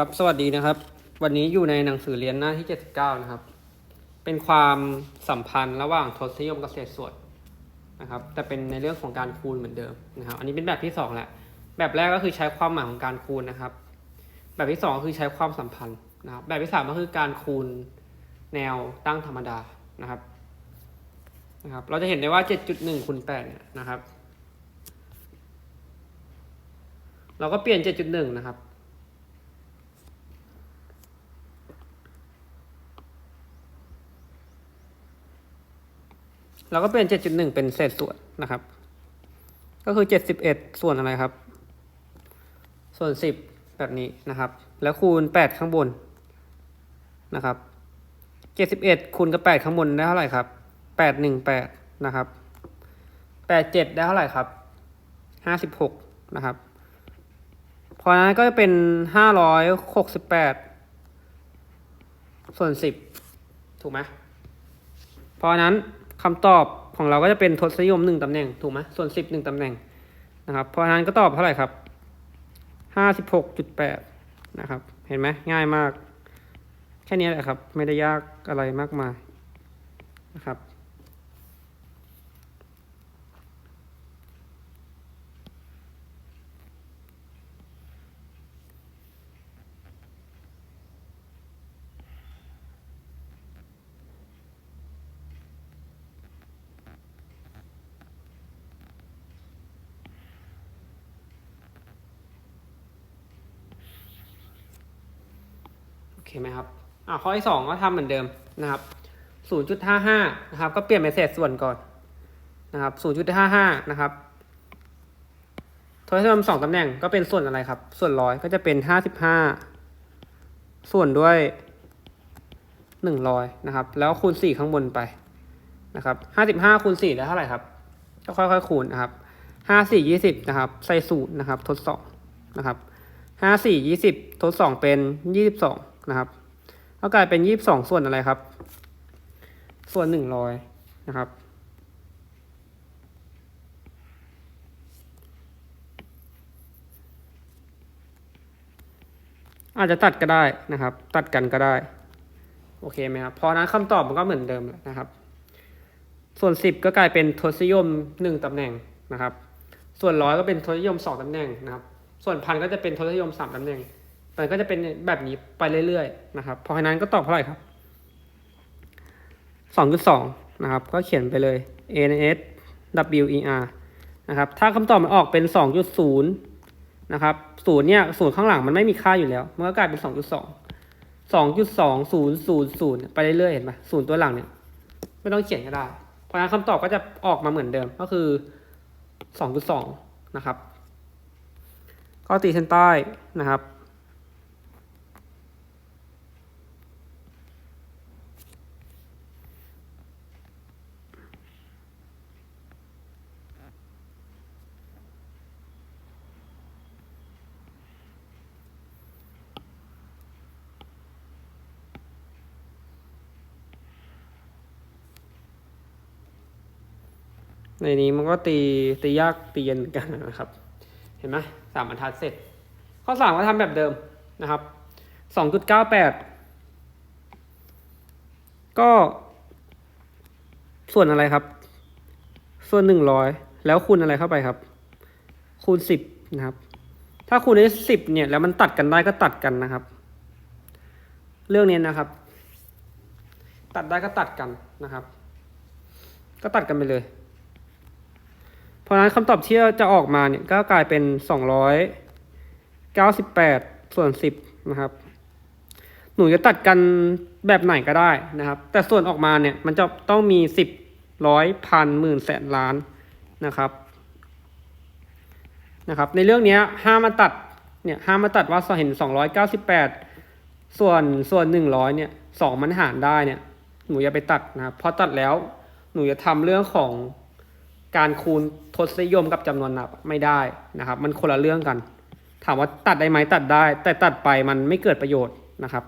ครับสวัสดีนะครับ วันนี้อยู่ในหนังสือเรียนหน้าที่ 79 นะครับ เป็นความสัมพันธ์ระหว่างทศนิยมกับเศษส่วนนะครับ แต่เป็นในเรื่องของการคูณเหมือนเดิมนะครับ อันนี้เป็นแบบที่สองแหละ แบบแรกก็คือใช้ความหมายของการคูณนะครับ แบบที่สองก็คือใช้ความสัมพันธ์นะครับ แบบที่สามก็คือการคูณแนวตั้งธรรมดานะครับนะครับ เราจะเห็นได้ว่า 7.1คูณ8เนี่ยนะครับ เราก็เปลี่ยน 7.1 นะครับ เราก็เปลี่ยน 7.1 เป็นเศษส่วนนะครับ ก็คือ 71 ส่วนอะไรครับ ส่วน 10 แบบนี้นะครับ แล้วคูณ 8 ข้างบนนะครับ 71คูณกับ 8 ข้างบนได้เท่าไหร่ครับ 818 นะครับ 87 ได้เท่าไหร่ครับ 56 นะครับ เพราะนั้นก็จะเป็น 568 ส่วน 10 ถูกไหมเพราะนั้น คำตอบของเราก็จะเป็นทศนิยมหนึ่งตำแหน่งถูกไหมส่วนสิบหนึ่งตำแหน่งนะครับเพราะฉะนั้นก็ตอบเท่าไหร่ครับห้าสิบหกจุดแปดนะครับ เห็นไหมง่ายมาก แค่นี้แหละครับ ไม่ได้ยากอะไรมากมายนะครับ โอเคไหมครับอ่าข้อที่สองก็ทำเหมือนเดิมนะครับ0.55นะครับ ก็เปลี่ยนเป็นเศษส่วนก่อนนะครับ0.55นะครับทศนิยมสองตำแหน่งก็เป็นส่วนอะไรครับ ส่วนร้อยก็จะเป็น55ส่วนด้วย100นะครับ แล้วคูณ4ข้างบนไปนะครับ55คูณ4ได้เท่าไหร่ครับ ก็ค่อยๆคูณนะครับ5 4 20นะครับ ใส่สูตรนะครับ ทดสองนะครับห้าสี่ยี่สิบทดสองเป็นยี่สิบสอง นะครับก็กลายเป็นยี่สิบสองส่วนอะไรครับ ส่วนหนึ่งร้อยนะครับ อาจจะตัดก็ได้นะครับ ตัดกันก็ได้ โอเคไหมครับ พอนั้นคำตอบมันก็เหมือนเดิมนะครับ ส่วนสิบก็กลายเป็นทศนิยมหนึ่งตำแหน่งนะครับ ส่วนร้อยก็เป็นทศนิยมสองตำแหน่งนะครับ ส่วนพันก็จะเป็นทศนิยมสามตำแหน่ง มันก็จะเป็นแบบนี้ไปเรื่อยๆนะครับ เพราะฉะนั้นก็ตอบเท่าไหร่ครับสองจุดสองนะครับ ก็เขียนไปเลย a n s w e r นะครับ ถ้าคำตอบมันออกเป็นสองจุดศูนย์นะครับศูนย์เนี่ยศูนย์ข้างหลังมันไม่มีค่าอยู่แล้ว มันก็กลายเป็นสองจุดสองสองจุดสองศูนย์ศูนย์ศูนย์ไปเรื่อยๆ เห็นไหมศูนย์ตัวหลังเนี่ยไม่ต้องเขียนก็ได้ เพราะฉะนั้นคำตอบก็จะออกมาเหมือนเดิม ก็คือสองจุดสองนะครับ ก็ตีเส้นใต้นะครับ ในนี้มันก็ตีตียากตีเย็นเหมือนกันนะครับ เห็นไหมสามบรรทัดเสร็จ ข้อสามก็ทำแบบเดิมนะครับสองจุดเก้าแปดก็ส่วนอะไรครับ ส่วนหนึ่งร้อยแล้วคูณอะไรเข้าไปครับ คูณสิบนะครับ ถ้าคูณได้สิบเนี่ยแล้วมันตัดกันได้ก็ตัดกันนะครับ เรื่องนี้นะครับ ตัดได้ก็ตัดกันนะครับ ก็ตัดกันไปเลย เพราะนั้นคำตอบที่จะออกมาเนี่ยก็กลายเป็นสองร้อยเก้าสิบแปดส่วนสิบนะครับ หนูจะตัดกันแบบไหนก็ได้นะครับ แต่ส่วนออกมาเนี่ยมันจะต้องมีสิบร้อยพันหมื่นแสนล้านนะครับนะครับ ในเรื่องนี้ห้ามมาตัดเนี่ยห้ามมาตัดว่าเห็นสองร้อยเก้าสิบแปดส่วนส่วนหนึ่งร้อยเนี่ยสองมันหารได้เนี่ยหนูอย่าไปตัดนะครับเพราะตัดแล้วหนูจะทำเรื่องของ การคูณทศนิยมกับจำนวนนับไม่ได้นะครับ มันคนละเรื่องกัน ถามว่าตัดได้ไหมตัดได้ แต่ตัดไปมันไม่เกิดประโยชน์นะครับ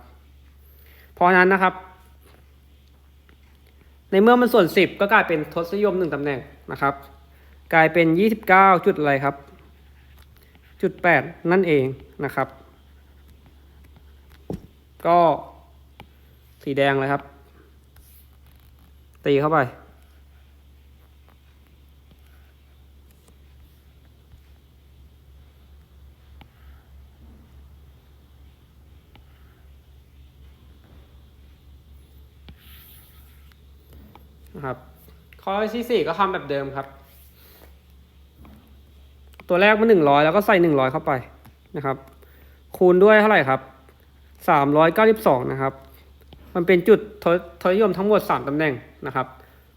เพราะนั้นนะครับ ในเมื่อมันส่วนสิบก็กลายเป็นทศนิยมหนึ่งตำแหน่งนะครับ กลายเป็นยี่สิบเก้าจุดอะไรครับ จุดแปดนั่นเองนะครับ ก็สีแดงเลยครับ ตีเข้าไป นะครับ ข้อที่สี่ก็ทำแบบเดิมครับ ตัวแรกมันหนึ่งร้อยแล้วก็ใส่หนึ่งร้อยเข้าไปนะครับ คูณด้วยเท่าไหร่ครับสามร้อยเก้าสิบสองนะครับ มันเป็นจุดทศทศนิยมทั้งหมดสามตำแหน่งนะครับ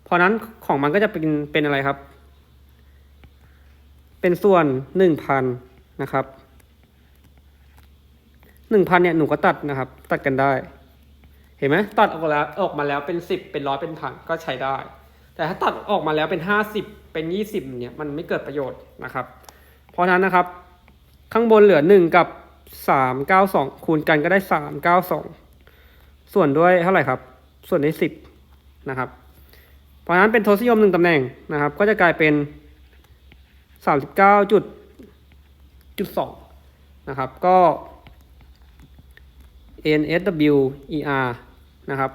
เพราะนั้นของมันก็จะเป็นเป็นอะไรครับ เป็นส่วนหนึ่งพันนะครับหนึ่งพันเนี่ยหนูก็ตัดนะครับ ตัดกันได้ เห็นไหมตัดออกมาแล้วออกมาแล้วเป็นสิบเป็นร้อยเป็นพันก็ใช้ได้ แต่ถ้าตัดออกมาแล้วเป็นห้าสิบเป็นยี่สิบเนี่ยมันไม่เกิดประโยชน์นะครับ เพราะฉะนั้นนะครับ ข้างบนเหลือหนึ่งกับสามเก้าสองคูณกันก็ได้สามเก้าสองส่วนด้วยเท่าไหร่ครับ ส่วนด้วยสิบนะครับ เพราะฉะนั้นเป็นทศนิยมหนึ่งตำแหน่งนะครับ ก็จะกลายเป็นสามสิบเก้าจุดจุดสองนะครับ ก็ NSW ER นะครับ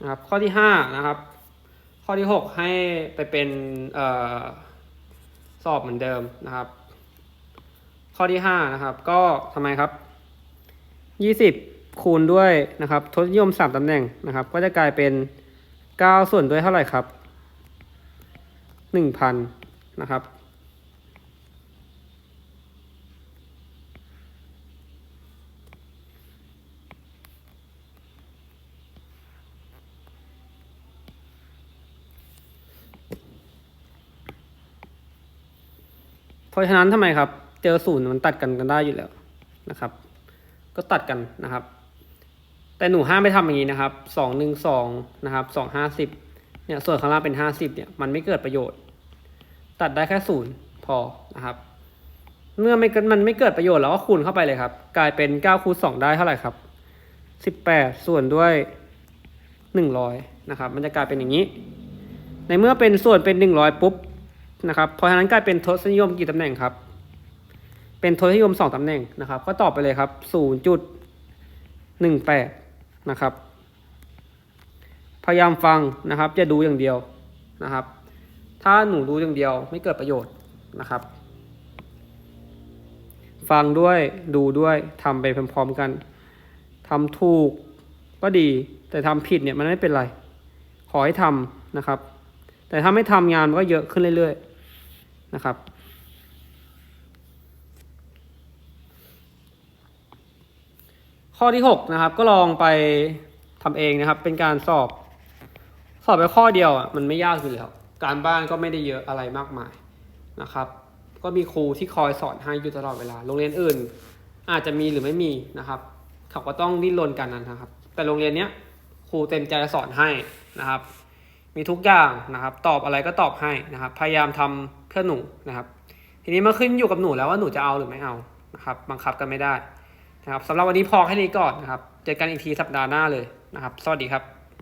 นะครับ ข้อที่ห้านะครับ ข้อที่หกให้ไปเป็นเอ่อ สอบเหมือนเดิมนะครับ ข้อที่ห้านะครับ ก็ทำไมครับยี่สิบคูณด้วยนะครับทศนิยมสามตำแหน่งนะครับ ก็จะกลายเป็นเก้าส่วนด้วยเท่าไหร่ครับหนึ่งพันนะครับ เพราะฉะนั้นทำไมครับเจอศูนย์มันตัดกันกันได้อยู่แล้วนะครับ ก็ตัดกันนะครับ แต่หนูห้ามไม่ทำอย่างนี้นะครับสองหนึ่งสองนะครับสองห้าสิบเนี่ยส่วนข้างล่างเป็นห้าสิบเนี่ยมันไม่เกิดประโยชน์ ตัดได้แค่ศูนย์พอนะครับเมื่อไม่เกิดมันไม่เกิดประโยชน์เราก็คูณเข้าไปเลยครับ กลายเป็นเก้าคูณสองได้เท่าไหร่ครับสิบแปดส่วนด้วยหนึ่งร้อยนะครับ มันจะกลายเป็นอย่างนี้ ในเมื่อเป็นส่วนเป็นหนึ่งร้อยปุ๊บ นะครับเพราะฉะนั้นกลายเป็นทศนิยมกี่ตำแหน่งครับ เป็นทศนิยมสองตำแหน่งนะครับ ก็ตอบไปเลยครับศูนย์จุดหนึ่งแปดนะครับ พยายามฟังนะครับอย่าดูอย่างเดียวนะครับ ถ้าหนูดูอย่างเดียวไม่เกิดประโยชน์นะครับ ฟังด้วยดูด้วยทำไปพร้อมๆกันทำถูกก็ดี แต่ทำผิดเนี่ยมันไม่เป็นไร ขอให้ทำนะครับ แต่ถ้าไม่ทำงานมันก็เยอะขึ้นเรื่อยๆ นะครับ ข้อที่หกนะครับ ก็ลองไปทำเองนะครับ เป็นการสอบ สอบไปข้อเดียวอะมันไม่ยากอยู่แล้ว การบ้านก็ไม่ได้เยอะอะไรมากมายนะครับ ก็มีครูที่คอยสอนให้อยู่ตลอดเวลา โรงเรียนอื่น อาจจะมีหรือไม่มีนะครับ เขาก็ต้องดิ้นรนกันนะครับ แต่โรงเรียนเนี้ยครูเต็มใจสอนให้นะครับ มีทุกอย่างนะครับ ตอบอะไรก็ตอบให้นะครับ พยายามทำเพื่อหนูนะครับ ทีนี้มาขึ้นอยู่กับหนูแล้วว่าหนูจะเอาหรือไม่เอานะครับบังคับกันไม่ได้นะครับสำหรับวันนี้พอแค่นี้ก่อนนะครับ เจอกันอีกทีสัปดาห์หน้าเลยนะครับ สวัสดีครับ